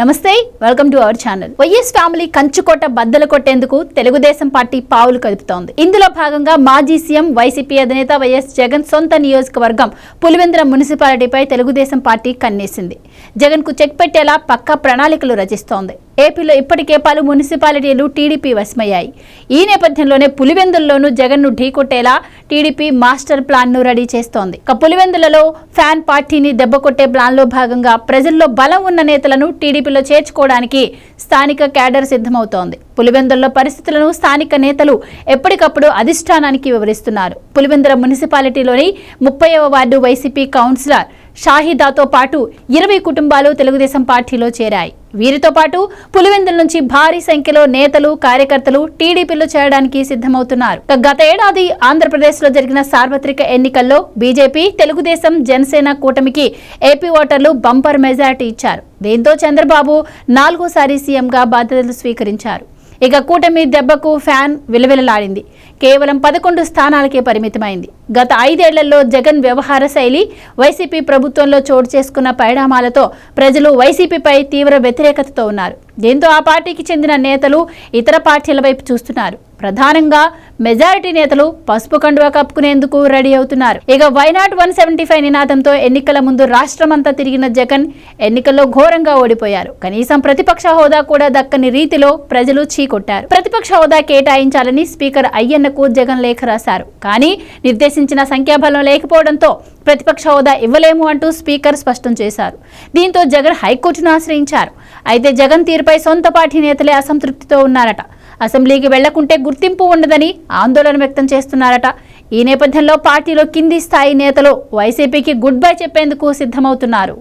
నమస్తే welcome to our channel YS family కంచుకోట బద్దలు కొట్టేందుకు తెలుగుదేశం పార్టీ పావులు కదుపుతోంది. ఇందులో భాగంగా మాజీ సీఎం వైసీపీ అధినేత వైఎస్ జగన్ సొంత నియోజకవర్గం పులివెందుల మున్సిపాలిటీపై తెలుగుదేశం పార్టీ కన్నేసింది. జగన్కు చెక్ పెట్టేలా పక్కా ప్రణాళికలు రచిస్తోంది. ఏపీలో ఇప్పటికే పలు మున్సిపాలిటీలు టీడీపీ వశమయ్యాయి. ఈ నేపథ్యంలోనే పులివెందుల్లోనూ జగన్ను ఢీకొట్టేలా టీడీపీ మాస్టర్ ప్లాన్ను రెడీ చేస్తోంది. ఇక పులివెందులలో ఫ్యాన్ పార్టీని దెబ్బకొట్టే ప్లాన్లో భాగంగా ప్రజల్లో బలం ఉన్న నేతలను టీడీపీలో చేర్చుకోవడానికి స్థానిక క్యాడర్ సిద్ధమవుతోంది. పులివెందుల్లో పరిస్థితులను స్థానిక నేతలు ఎప్పటికప్పుడు అధిష్టానానికి వివరిస్తున్నారు. పులివెందుల మున్సిపాలిటీలోని ముప్పైవ వార్డు వైసీపీ కౌన్సిలర్ షాహిదాతో పాటు ఇరవై కుటుంబాలు తెలుగుదేశం పార్టీలో చేరాయి. వీరితో పాటు పులివెందుల నుంచి భారీ సంఖ్యలో నేతలు కార్యకర్తలు టీడీపీలో చేరడానికి సిద్ధమవుతున్నారు. గత ఏడాది ఆంధ్రప్రదేశ్లో జరిగిన సార్వత్రిక ఎన్నికల్లో బీజేపీ తెలుగుదేశం జనసేన కూటమికి ఏపీ ఓటర్లు బంపర్ మెజారిటీ ఇచ్చారు. దీంతో చంద్రబాబు నాలుగోసారి సీఎంగా బాధ్యతలు స్వీకరించారు. ఇక కూటమి దెబ్బకు ఫ్యాన్ విలవిలలాడింది. కేవలం పదకొండు స్థానాలకే పరిమితమైంది. గత ఐదేళ్ళలో జగన్ వ్యవహార శైలి వైసీపీ ప్రభుత్వంలో చోటు చేసుకున్న పరిణామాలతో ప్రజలు వైసీపీపై తీవ్ర వ్యతిరేకతతో ఉన్నారు. దీంతో ఆ పార్టీకి చెందిన నేతలు ఇతర పార్టీల వైపు చూస్తున్నారు. ప్రధానంగా మెజారిటీ నేతలు పసుపు కండువా కప్పుకునేందుకు రెడీ అవుతున్నారు. ఇక వైనాట్ వన్ సెవెంటీ ఫైవ్ నినాదంతో ఎన్నికల ముందు రాష్ట్రమంతా తిరిగిన జగన్ ఎన్నికల్లో ఘోరంగా ఓడిపోయారు. కనీసం ప్రతిపక్ష హోదా కూడా దక్కని రీతిలో ప్రజలు చీకొట్టారు. ప్రతిపక్ష హోదా కేటాయించాలని స్పీకర్ అయ్యన్న అయ్యన్నకు జగన్ లేఖ రాశారు. కానీ నిర్దేశించిన సంఖ్యాబలం లేకపోవడంతో ప్రతిపక్ష హోదా ఇవ్వలేము అంటూ స్పీకర్ స్పష్టం చేశారు. దీంతో జగన్ హైకోర్టును ఆశ్రయించారు. అయితే జగన్ తీరుపై సొంత పార్టీ నేతలే అసంతృప్తితో ఉన్నారట. అసెంబ్లీకి వెళ్ళకుంటే గుర్తింపు ఉండదని ఆందోళన వ్యక్తం చేస్తున్నారట. ఈ నేపథ్యంలో పార్టీలో కింది స్థాయి నేతలు వైసీపీకి గుడ్ బై చెప్పేందుకు సిద్ధమవుతున్నారు.